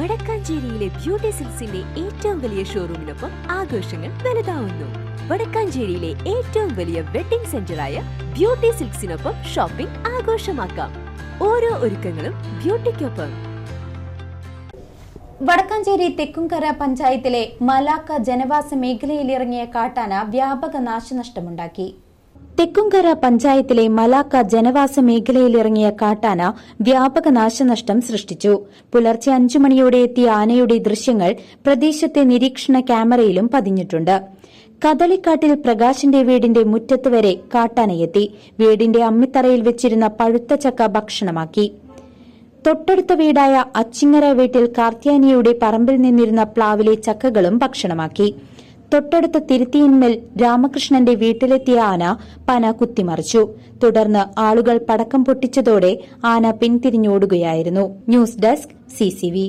വടക്കാഞ്ചേരിയിലെ beauty സിൽസിന്റെ ഏറ്റവും വലിയ ഷോറൂമിനൊപ്പം ആഘോഷങ്ങൾ വലുതാവുന്നു. വടക്കാഞ്ചേരിയിലെ ഏറ്റവും വലിയ വെഡിംഗ് സെന്ററായ ബ്യൂട്ടി സിൽക്സിനൊപ്പം ഷോപ്പിംഗ് ആഘോഷമാക്കാം. ഓരോ ഒരുക്കങ്ങളും ബ്യൂട്ടിക്കൊപ്പം വടക്കാഞ്ചേരി തെക്കുംകര പഞ്ചായത്തിലെ മലാക്ക ജനവാസ മേഖലയിലിറങ്ങിയ കാട്ടാന വ്യാപക നാശനഷ്ടമുണ്ടാക്കി. തെക്കുംകര പഞ്ചായത്തിലെ മലാക്ക ജനവാസ മേഖലയിലിറങ്ങിയ കാട്ടാന വ്യാപക നാശനഷ്ടം സൃഷ്ടിച്ചു. പുലർച്ചെ അഞ്ചു മണിയോടെ എത്തിയ ആനയുടെ ദൃശ്യങ്ങൾ പ്രദേശത്തെ നിരീക്ഷണ ക്യാമറയിലും പതിഞ്ഞിട്ടുണ്ട്. കദളിക്കാട്ടിൽ പ്രകാശിന്റെ വീടിന്റെ മുറ്റത്ത് വരെ കാട്ടാനയെത്തി വീടിന്റെ അമ്മിത്തറയിൽ വെച്ചിരുന്ന പഴുത്ത ചക്ക ഭക്ഷണമാക്കി. തൊട്ടടുത്ത വീടായ അച്ചിങ്ങര വീട്ടിൽ കാർത്യാനിയുടെ പറമ്പിൽ നിന്നിരുന്ന പ്ലാവിലെ ചക്കകളും ഭക്ഷണമാക്കി. തൊട്ടടുത്ത തിരുത്തിയിന്മേൽ രാമകൃഷ്ണന്റെ വീട്ടിലെത്തിയ ആന പന കുത്തിമറിച്ചു. തുടർന്ന് ആളുകൾ പടക്കം പൊട്ടിച്ചതോടെ ആന പിന്തിരിഞ്ഞോടുകയായിരുന്നു ന്യൂസ് ഡെസ്ക് സിസിവി